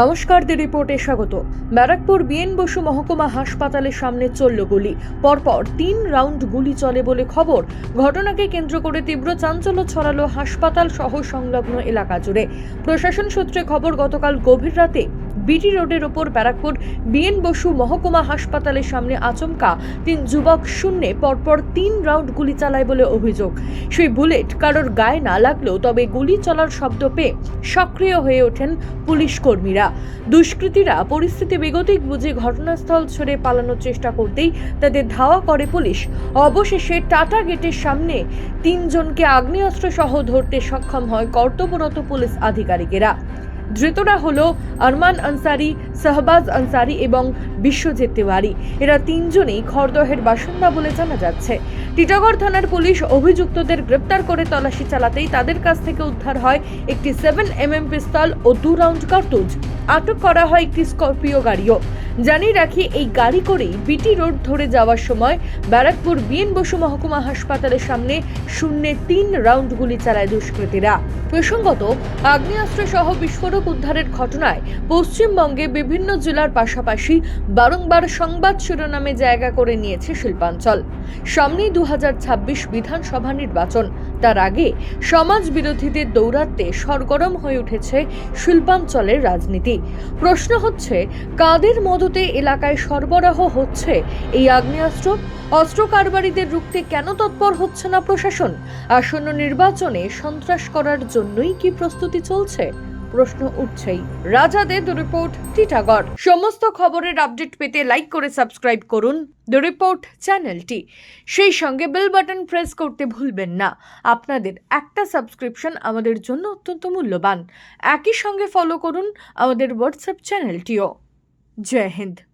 নমস্কার, দি রিপোর্টে স্বাগত। ব্যারাকপুর বিএন বসু মহকুমা হাসপাতালের সামনে চলল গুলি। পরপর তিন রাউন্ড গুলি চলে বলে খবর। ঘটনাকে কেন্দ্র করে তীব্র চাঞ্চল্য ছড়ালো হাসপাতাল সহ সংলগ্ন এলাকা জুড়ে। প্রশাসন সূত্রে খবর, গতকাল গভীর রাতে বিটি রোডের ওপর ব্যারাকপুর, বিএন বসু মহকুমা হাসপাতালের সামনে আচমকা তিন যুবক শূন্যে পরপর তিন রাউন্ড গুলি চালায় বলে অভিযোগ। সেই বুলেট কারোর গায়ে না লাগলেও তবে গুলি চলার শব্দ পেয়ে সক্রিয় হয়ে ওঠেন পুলিশ কর্মীরা। দুষ্কৃতীরা পরিস্থিতি বেগতিক বুঝে ঘটনাস্থল ছেড়ে পালানোর চেষ্টা করতেই তাদের ধাওয়া করে পুলিশ। অবশেষে টাটা গেটের সামনে তিনজনকে আগ্নেয়াস্ত্র সহ ধরতে সক্ষম হয় কর্তব্যরত পুলিশ আধিকারিকেরা। ধৃতরা হলো আরমান আনসারি, শাহবাজ আনসারি এবং বিশ্বজিৎ তিওয়ারি। এরা তিনজনেই খড়দহের বাসিন্দা বলে জানা যাচ্ছে। টিটাগড় থানার পুলিশ অভিযুক্তদের গ্রেপ্তার করে তল্লাশি চালাতেই তাদের কাছ থেকে উদ্ধার হয় একটি সেভেন এম পিস্তল ও দু রাউন্ড কার্তুজ আটক করা হয় একটি স্করপিও গাড়িও। জানিয়ে রাখি, এই গাড়ি করেই বিটি রোড ধরে যাওয়ার সময় ব্যারাকপুর বিএন বসু মহকুমা হাসপাতালের সামনে শূন্যে তিন রাউন্ড গুলি চালায় দুষ্কৃতীরা। প্রসঙ্গত, আগ্নেয়াস্ত্র সহ বিস্ফোরক উদ্ধারের ঘটনায় পশ্চিমবঙ্গে বিভিন্ন জেলার পাশাপাশি বারংবার সংবাদ শিরোনামে জায়গা করে নিয়েছে শিল্পাঞ্চল। সামনেই দু হাজার ছাব্বিশ বিধানসভা নির্বাচন। তার আগে সমাজ বিরোধীদের দৌরাত্মে সরগরম হয়ে উঠেছে শিল্পাঞ্চলের রাজনীতি। প্রশ্ন হচ্ছে, কাদের মদতে এলাকায় সরবরাহ হচ্ছে এই আগ্নেয়াস্ত্র। অস্ত্র কারবারিদের রুখতে কেন তৎপর হচ্ছে না প্রশাসন? আসন্ন নির্বাচনে সন্ত্রাস করার জন্যই কি প্রস্তুতি চলছে? প্রশ্ন উঠছেই। রাজাদের দ্য রিপোর্ট, টিটাগড়। সমস্ত খবরের আপডেট পেতে লাইক করে সাবস্ক্রাইব করুন দ্য রিপোর্ট চ্যানেলটি। সেই সঙ্গে বেল বাটন প্রেস করতে ভুলবেন না। আপনাদের একটা সাবস্ক্রিপশন আমাদের জন্য অত্যন্ত মূল্যবান। একই সঙ্গে ফলো করুন আমাদের হোয়াটসঅ্যাপ চ্যানেলটিও। जय हिंद।